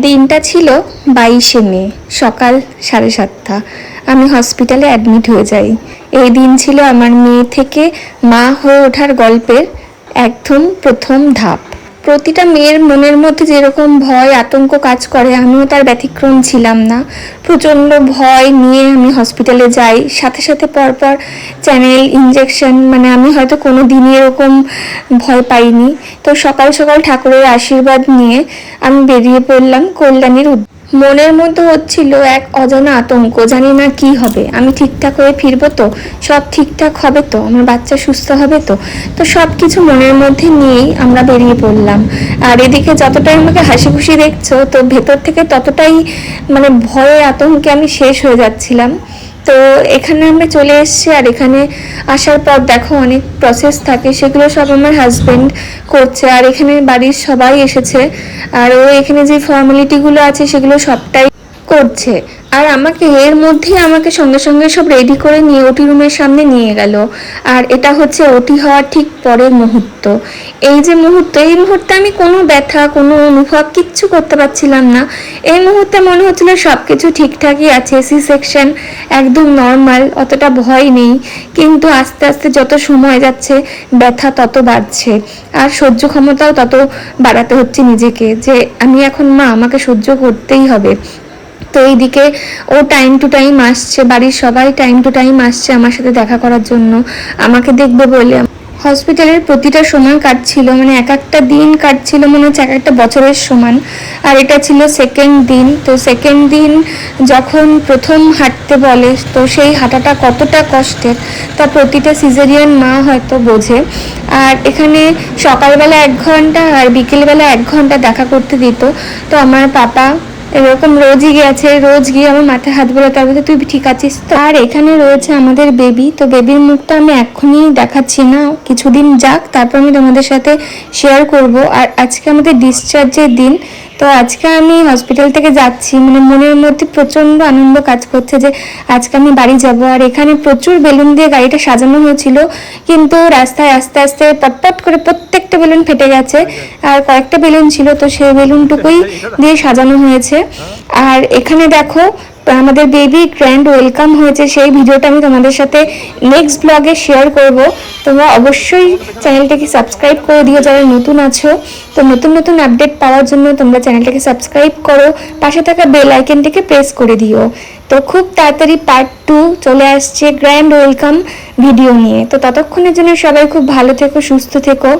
দিনটা ছিল বাইশে মে, সকাল সাড়ে সাতটা। আমি হসপিটালে অ্যাডমিট হয়ে যাই। এই দিন ছিল আমার মেয়ে থেকে মা হয়ে ওঠার গল্পের একদম প্রথম ধাপ। প্রতিটা মেয়ের মনের মধ্যে যেরকম ভয়, আতঙ্ক কাজ করে, আমিও তার ব্যতিক্রম ছিলাম না। প্রচণ্ড ভয় নিয়ে আমি হসপিটালে যাই। সাথে সাথে পরপর চ্যানেল ইঞ্জেকশন মানে আমি হয়তো কোনো দিনই এরকম ভয় পাইনি। তো সকাল সকাল ঠাকুরের আশীর্বাদ নিয়ে আমি বেরিয়ে পড়লাম কল্যাণীর মনের মধ্যে হচ্ছিল এক অজানা আতঙ্ক, জানি না কি হবে। আমি ঠিকঠাক হয়ে ফিরবো তো? সব ঠিকঠাক হবে তো? আমার বাচ্চা সুস্থ হবে তো? তো সব কিছু মনের মধ্যে নিয়েই আমরা বেরিয়ে পড়লাম। আর এদিকে যতটাই আমাকে হাসি খুশি দেখছ, তো ভেতর থেকে ততটাই মানে ভয়ে আতঙ্কে আমি শেষ হয়ে যাচ্ছিলাম। তো এখানে আমি চলে এসেছি আর এখানে আসার পর দেখো অনেক প্রসেস থাকে, সেগুলো সব আমার হাজব্যান্ড করছে। আর এখানে বাড়ির সবাই এসেছে। আর ও এখানে যে ফর্মালিটিগুলো আছে, সেগুলো সবটাই করছে। আর আমাকে এর মধ্যেই আমাকে সঙ্গে সঙ্গে সব রেডি করে নিয়ে ওটি রুমের সামনে নিয়ে গেল। আর এটা হচ্ছে ওটি হওয়ার ঠিক পরের মুহূর্ত। এই যে মুহূর্ত, এই মুহূর্তে আমি কোনো ব্যথা, কোনো অনুভব কিচ্ছু করতে পারছিলাম না। এই মুহূর্তে মনে হচ্ছিল সব কিছু ঠিকঠাকই আছে সি সেকশন একদম নর্মাল অতটা ভয় নেই। কিন্তু আস্তে আস্তে যত সময় যাচ্ছে, ব্যথা তত বাড়ছে। আর সহ্য ক্ষমতাও তত বাড়াতে হচ্ছে নিজেকে যে আমি এখন মা, আমাকে সহ্য করতেই হবে। তো এইদিকে ও টাইম টু টাইম আসছে, বাড়ির সবাই টাইম টু টাইম আসছে আমার সাথে দেখা করার জন্য। আমাকে দেখবে বলে হসপিটালের প্রতিটা সময় কাটছিল মানে এক একটা দিন কাটছিল মনে হচ্ছে, এক একটা বছরের সমান। আর এটা ছিল সেকেন্ড দিন, তো সেকেন্ড দিন যখন প্রথম হাঁটতে বলে, তো সেই হাঁটাটা কতটা কষ্টের, তা প্রতিটা সিজারিয়ান মা হয়তো বোঝে। আর এখানে সকালবেলা এক ঘণ্টা আর বিকেলবেলা এক ঘণ্টা দেখা করতে দিত। তো আমার পাপা এরকম রোজই গেছে রোজ গিয়ে আমার মাথায় হাত বোলাতে হবে তুই ঠিক আছিস তো? আর এখানে রয়েছে আমাদের বেবি তো বেবির মুখটা আমি এখনই দেখাচ্ছি না কিছুদিন যাক তারপর আমি তোমাদের সাথে শেয়ার করব। আর আজকে আমাদের ডিসচার্জের দিন তো আজকে আমি হসপিটাল থেকে যাচ্ছি মানে মনের মধ্যে প্রচণ্ড আনন্দ কাজ করছে যে আজকে আমি বাড়ি যাব। আর এখানে প্রচুর বেলুন দিয়ে গাড়িটা সাজানো হয়েছিল কিন্তু রাস্তায় আস্তে আস্তে পটপট করে প্রত্যেকটা বেলুন ফেটে গেছে। আর কয়েকটা বেলুন ছিল তো সেই বেলুনটুকুই দিয়ে সাজানো হয়েছে। আর এখানে দেখো, আমাদের বেবি গ্র্যান্ড ওয়েলকাম হয়েছে। সেই ভিডিওটা আমি তোমাদের সাথে নেক্সট ব্লগে শেয়ার করব। তোমরা অবশ্যই চ্যানেলটাকে সাবস্ক্রাইব করে দিও, যারা নতুন আছো। তো নতুন নতুন আপডেট পাওয়ার জন্য তোমরা চ্যানেলটাকে সাবস্ক্রাইব করো। পাশে থাকা বেল আইকনটিকে প্রেস করে দিও। তো খুব তাড়াতাড়ি পার্ট টু চলে আসছে গ্র্যান্ড ওয়েলকাম ভিডিও নিয়ে। তো ততক্ষণের জন্য সবাই খুব ভালো থেকো, সুস্থ থেকো।